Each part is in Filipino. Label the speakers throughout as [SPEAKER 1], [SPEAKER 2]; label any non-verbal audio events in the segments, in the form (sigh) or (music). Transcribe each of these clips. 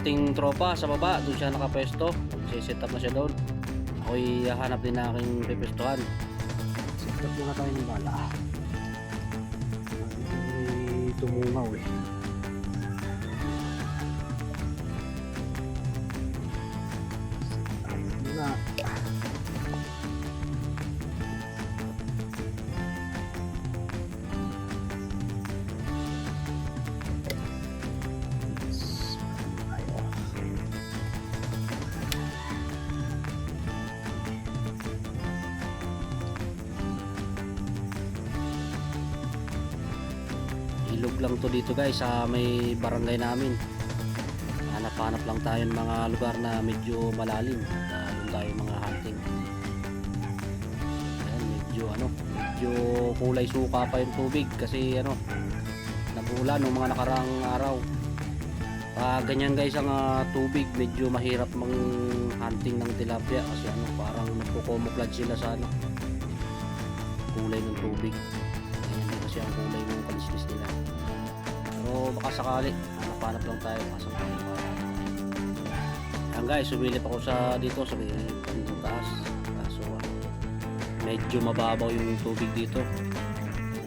[SPEAKER 1] ating tropa sa baba, doon siya nakapesto. Nagsiset up na siya doon. Ako'y hahanap din na aking pepestuhan. Set up muna tayo ng bala. Tumungaw eh. Lang to dito guys sa may barangay namin. Hanap-hanap lang tayo ng mga lugar na medyo malalim. Na doon tayo mga hunting. Ayan, medyo ano, medyo kulay suka pa yung tubig kasi ano, nagulan ng mga nakaraang araw. Ah, ganyan guys ang ah, tubig, medyo mahirap mang hunting ng tilapia kasi ano, parang nagko-camouflage sila sa ano, kulay ng tubig. Din kasi ang kulay ng kalislis nila. Pero baka sakali, hanap-hanap lang tayo baka sakali. Ayan guys, sumilip ako sa dito may bandang taas. Kaso ah, medyo mababaw yung tubig dito.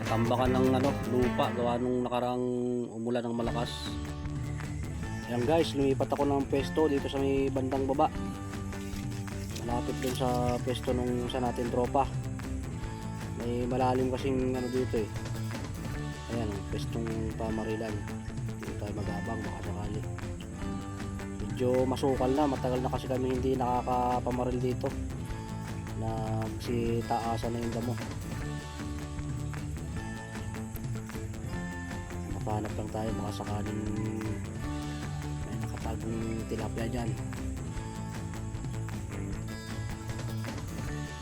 [SPEAKER 1] Natambakan ng ano, lupa gawa nung nakarang umulan ng malakas. Ayan guys, lumipat ako ng pwesto dito sa may bandang baba. Malapit dun sa pwesto nung sa natin tropa. May malalim kasing ano dito eh. Ayan, ang pwestong pamarilan. Dito tayo magabang baka sakali. Medyo masukal na, matagal na kasi kami hindi nakakapamaril dito. Nagsitaasan na yung damo. Napanap lang tayo baka sakaling may nakatagong tilapia dyan.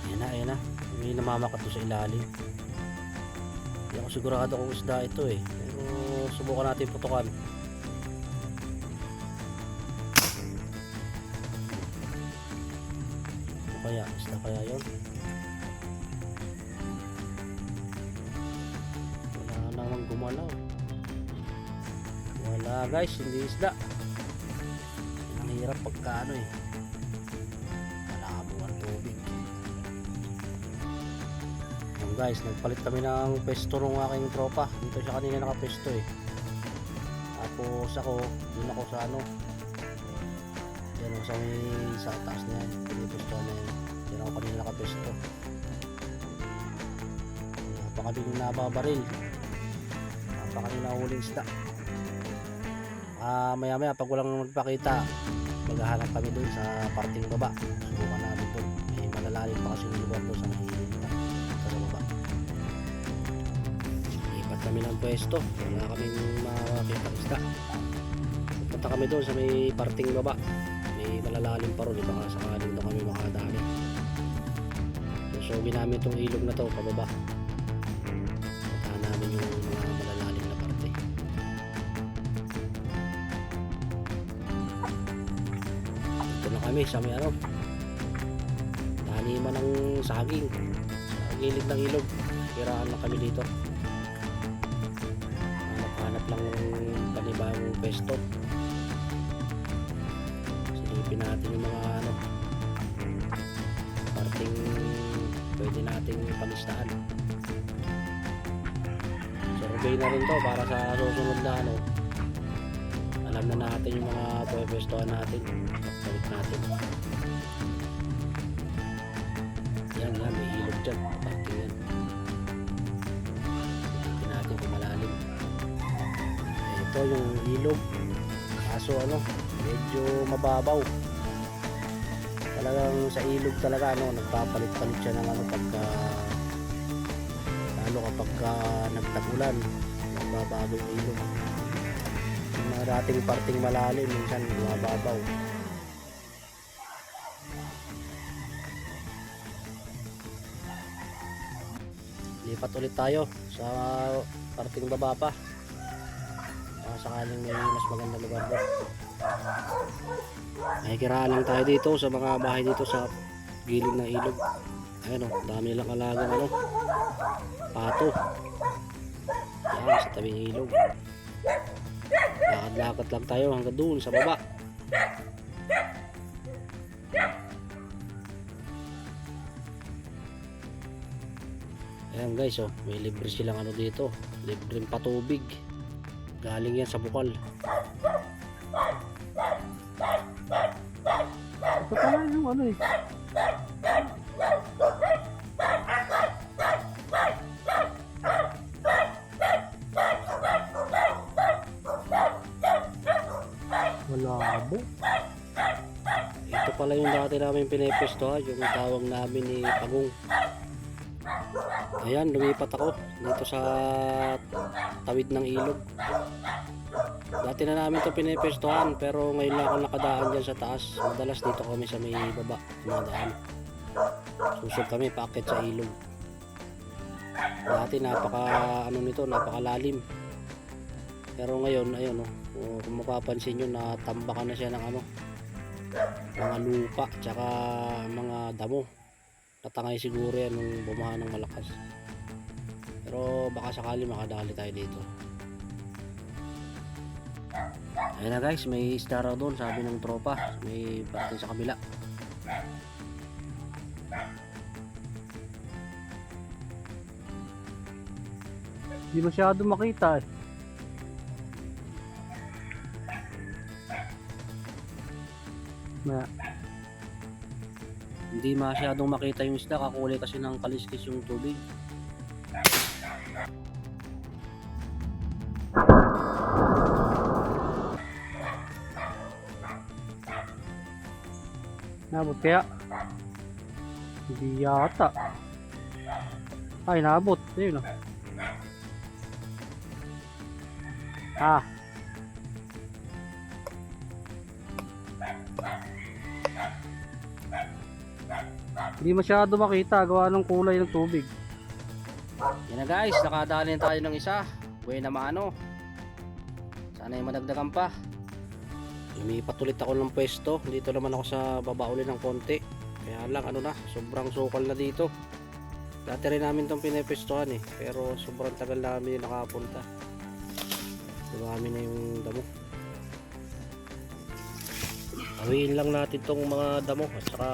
[SPEAKER 1] Ayan na, ayan na. May namamakat sa ilalim. Hindi ako sigurado kung isda ito eh. Pero subukan natin putukan. Ano kaya? Isda kaya yun? Wala namang gumalaw. Wala guys, hindi isda. Ang hirap pagka ano eh. Malabo ang tubig. Ayan guys, nagpalit kami ng pesto ng aking tropa. Dito siya kanina nakapesto eh. Tapos ako, dun ako sa ano. Yan ako sa may sa taas na yan. Pinipesto na yan. Yan ako kanina nakapesto. Napakabing nababaril. Napakabing nahuling isda. Ah, maya maya pag walang magpakita, maghahanap kami dun sa parting baba. Subukan namin dun. May malalalim pa kasi yung lugar doon sa may kami ng pwesto. Wala kaming makakita isda. Punta kami doon sa may parting baba. May malalalim pa ron. Di baka sakaling doon kami makadali. So, namin itong ilog na to pababa. Punta namin yung mga malalalim na parte. Ito na kami sa may ano. Taniman ng saging. Sa gilid ng ilog. Kiraan na kami dito. Pesto. Silipin natin yung mga ano. Parting pwede nating palistahan. Survey na rin to para sa susunod na ano. Alam na natin yung mga pwepestohan natin. Balik natin. Yan yan, may ilog dyan. Ito yung ilog. Kaso ano, medyo mababaw. talagang sa ilog talaga ano nagpapalit-palit siya ng ano pagka lalo kapag ka nagtagulan nagbabago yung ilog yung mga dating parting malalim minsan bumababaw lipat ulit tayo sa parting baba pa baka sakaling may mas magandang lugar doon Nakikiraan lang tayo dito sa mga bahay dito sa gilid ng ilog. Ayun oh, dami nilang alagang ano. Pato. Yan, sa tabi ng ilog. Lakad-lakad lang tayo hanggang doon sa baba. Ayan guys oh, may libre silang ano dito. Libreng patubig. Galing yan sa bukal.
[SPEAKER 2] Ito pala yung ano eh. Malabo.
[SPEAKER 1] Ito pala yung dati namin pinepesto ha, yung tawag namin ni Pagong. Ayan, lumipat ako dito sa tawid ng ilog. Dati na namin to pinepestohan pero ngayon lang ako nakadaan dyan sa taas. Madalas dito kami sa may baba, dumadaan. Susog kami paakit sa ilog. Dati napaka ano nito, napakalalim. Pero ngayon, ayun oh, kung mapapansin nyo, natambakan na siya ng ano, mga lupa tsaka mga damo natangay siguro yan nung bumaha ng malakas pero baka sakali makadali tayo dito ayun na guys. May isda raw doon sabi ng tropa. May parte sa kabila.
[SPEAKER 2] Hindi masyado makita eh. Na,
[SPEAKER 1] hindi masyadong makita yung isda. Kakulay kasi ng kaliskis yung tubig
[SPEAKER 2] nabot kaya? Hindi yata. Ay, nabot. Ayun oh. Ah. Hindi masyado makita gawa ng kulay ng tubig.
[SPEAKER 1] yan na guys nakadali na tayo ng isa buhay na maano sana ay madagdagan pa lumipat ulit ako ng pwesto. Dito naman ako sa baba uli ng konti. Kaya lang ano na sobrang sukal na dito. Dati rin namin itong pinepwestohan eh pero sobrang tagal na kami nakapunta. Dumami na yung damo. Awiin lang natin tong mga damo at saka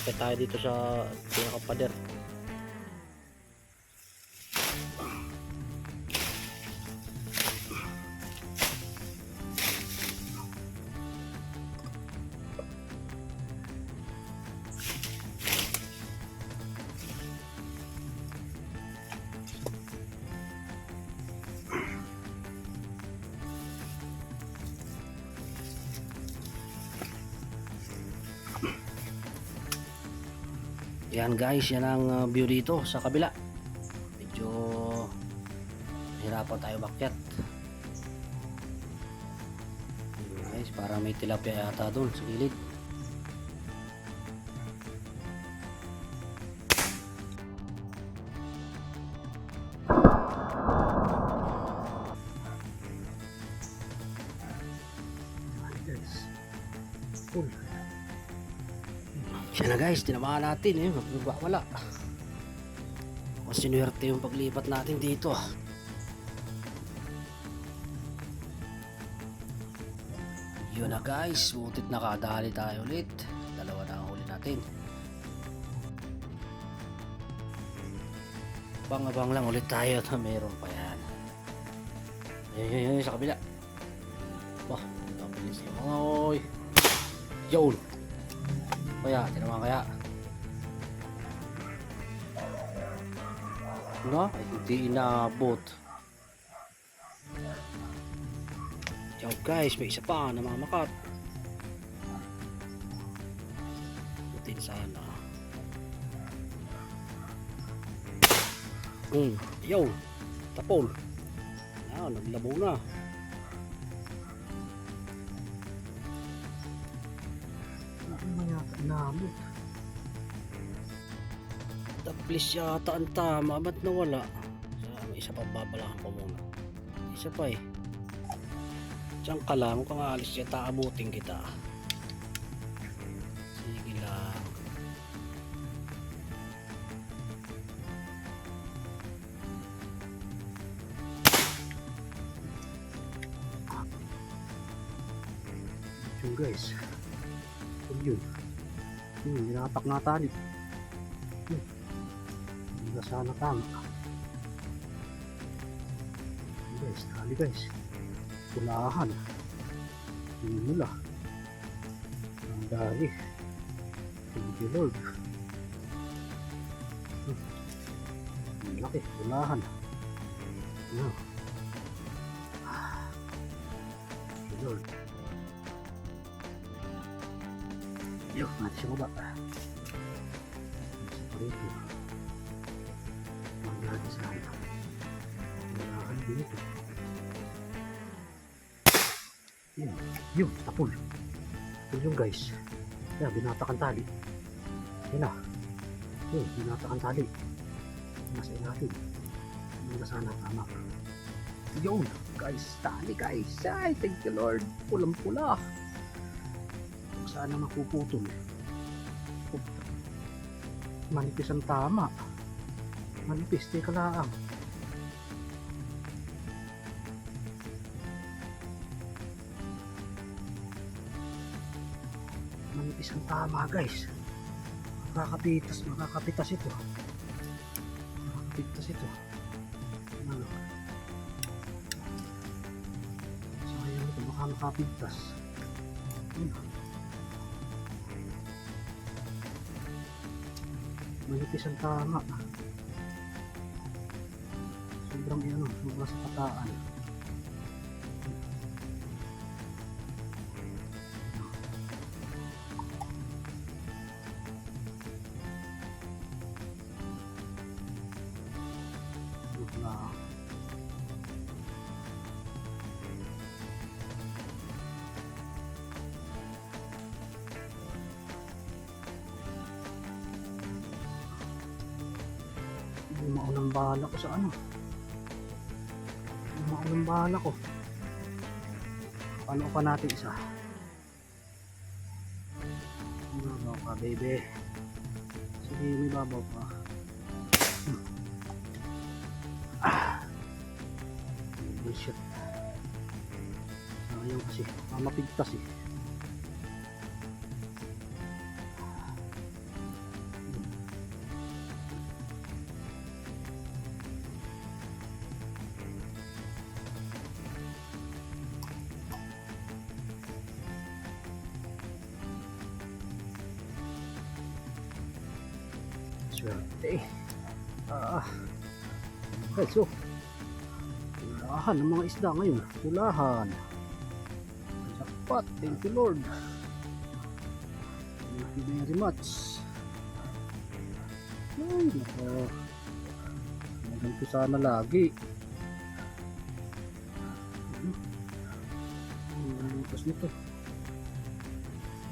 [SPEAKER 1] akit tayo dito sa pinakapader Yan guys, yan ang uh, view dito sa kabila. Medyo hirapan tayo bakyat. Yun, Guys, para may tilapia yata doon sa gilid. Siya na guys, tinamaan natin eh, wala. Mas sinuwerte yung paglipat natin dito ah. Yun na guys, butit nakadali tayo ulit. Dalawa na ang huli natin. Bangabang lang ulit tayo at (laughs) meron pa yan. Ayun, yun, yun, sa kabila. Bah, ang bilis yung mga oy. Yun. Kaya, tinamaan kaya. No, ay hindi inaabot. Yo guys, may isa pa namamakat.
[SPEAKER 2] natin sana. Hmm, yo, tapol. Ah, naglabo na.
[SPEAKER 1] Inamot?
[SPEAKER 2] Taplis yata ang tama, ba't nawala? May isa pa babalakan pa muna. Isa pa eh. Diyan ka lang, kung alis yata, abutin kita. Sige lang.
[SPEAKER 1] Guys. Yun, ninatak nga tali. Yun. Hindi na sana tama. Guys, tali guys. Pulahan. Yun mula. Ang dali. Thank you Lord. Hmm. Laki, pulahan. You Lord. Yuk, mati siya baba. Yun, yun, yung guys. Kaya binatakan tali. Yun na. Yun, binatakan tali. Nasa natin. Na sana tama. Yun, guys, tali guys. Ay, thank you Lord. Pulang-pula sana mapuputol. Manipis ang tama. Manipis, teka lang. Manipis ang tama guys. Makakapitas, makakapitas ito. Makakapitas ito. Ano? Sayang ito, baka makapitas. Ano? Manipis ang tama. Sobrang ano sobrang sa pataan bahala ko sa ano. Maunang bahala ko. Paano pa natin isa? Babaw pa, baby. Sige, may babaw pa. Ah. Bullshit. Sayang kasi. Mamapigtas eh. Swerte. Ah. Okay, so. Pulahan ng mga isda ngayon. Pulahan. Jackpot. Thank you Lord. Thank you very much. Ay, nako. Ganito sana lagi. Hmm. Ang lutas nito.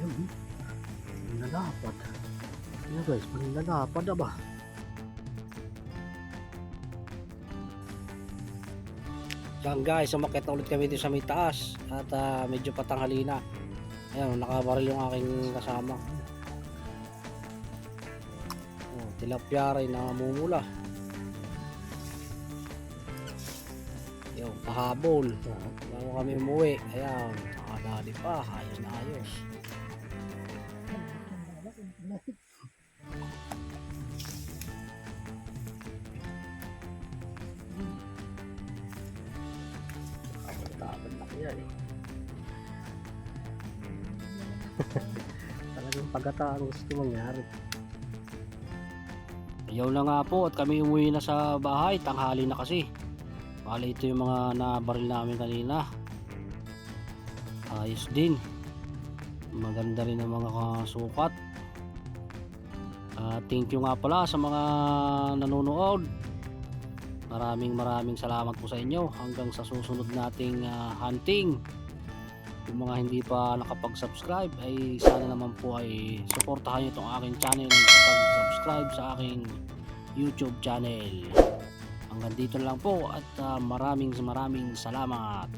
[SPEAKER 1] Ayun. hmm. Nalapad. Ayan guys, maninalapad na ba?
[SPEAKER 2] Yan guys, umakit na ulit kami dito sa may taas at ah, medyo patanghali na. Ayan, nakabaril yung aking kasama. Oh, tilapia rin namumula. Yung pahabol. Bago kami umuwi. Ayan, nakadali pa. Ayos na ayos.
[SPEAKER 1] Laban na kaya eh. Talagang pagkatao gusto mangyari.
[SPEAKER 2] Ayaw na nga po at kami umuwi na sa bahay. Tanghali na kasi. Bali ito yung mga nabaril namin kanina. Ayos din. Maganda rin ang mga sukat.
[SPEAKER 1] Ah, thank you nga pala sa mga nanonood. Maraming maraming salamat po sa inyo hanggang sa susunod nating ah, hunting. Yung mga hindi pa nakapag-subscribe ay sana naman po ay suportahan nyo itong aking channel pag-subscribe sa aking YouTube channel. Hanggang dito lang po at ah, maraming maraming salamat.